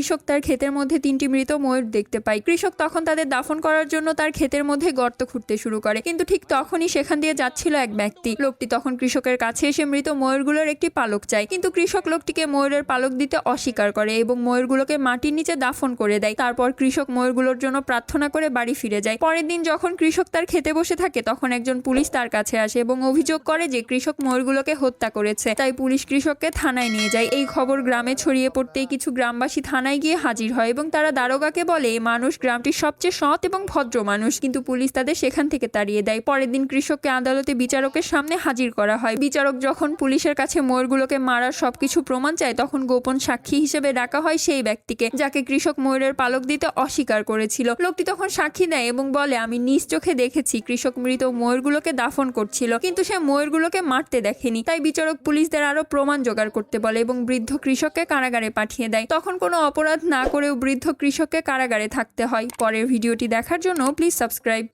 কৃষক তার ক্ষেতের মধ্যে তিনটি মৃত ময়ূর দেখতে পায়। কৃষক তখন তাদের দাফন করার জন্য তার ক্ষেতের মধ্যে গর্ত খুঁড়তে শুরু করে। কিন্তু ঠিক তখনই সেখান দিয়ে যাচ্ছিল এক ব্যক্তি। লোকটি তখন কৃষকের কাছে এসে মৃত ময়ূরগুলোর একটি পালক চায়। কিন্তু কৃষক লোকটিকে ময়ূরের পালক দিতে অস্বীকার করে এবং ময়ূরগুলোকে মাটির নিচে দাফন করে দেয়। তারপর কৃষক ময়ূরগুলোর জন্য প্রার্থনা করে বাড়ি ফিরে যায়। পরের দিন যখন কৃষক তার খেতে বসে থাকে, তখন একজন পুলিশ তার কাছে আসে এবং অভিযোগ করে যে কৃষক ময়ূরগুলোকে হত্যা করেছে। তাই পুলিশ কৃষককে থানায় নিয়ে যায়। এই খবর গ্রামে ছড়িয়ে পড়তেই কিছু গ্রামবাসী থানায় গিয়ে হাজির হয় এবং তারা দারোগাকে বলে মানুষ গ্রামটির সবচেয়ে সৎ এবং ভদ্র মানুষ। কিন্তু পুলিশ তাদের সেখান থেকে তাড়িয়ে দেয়। পরের দিন কৃষককে, আদালতে বিচারকের সামনে হাজির করা হয়। বিচারক যখন পুলিশের কাছে ময়ূরগুলোকে মারার সবকিছু প্রমাণ চায়, তখন গোপন সাক্ষী হিসেবে ডাকা হয় সেই ব্যক্তিকে, যাকে কৃষক ময়ূরের পালক দিতে অস্বীকার করেছিল। লোকটি তখন সাক্ষী দেয় এবং বলে, আমি নিজ চোখে দেখেছি, কৃষক মৃত ময়ূরগুলোকে দাফন করছিল, কিন্তু সে ময়ূরগুলোকে মারতে দেখেনি। তাই বিচারক পুলিশদের আরও প্রমাণ জোগাড় করতে বলে এবং বৃদ্ধ কৃষককে কারাগারে পাঠিয়ে দেয়। তখন কোনো অপরাধ না করেও বৃদ্ধ কৃষককে কারাগারে থাকতে হয়। পরের ভিডিওটি দেখার জন্য প্লিজ সাবস্ক্রাইব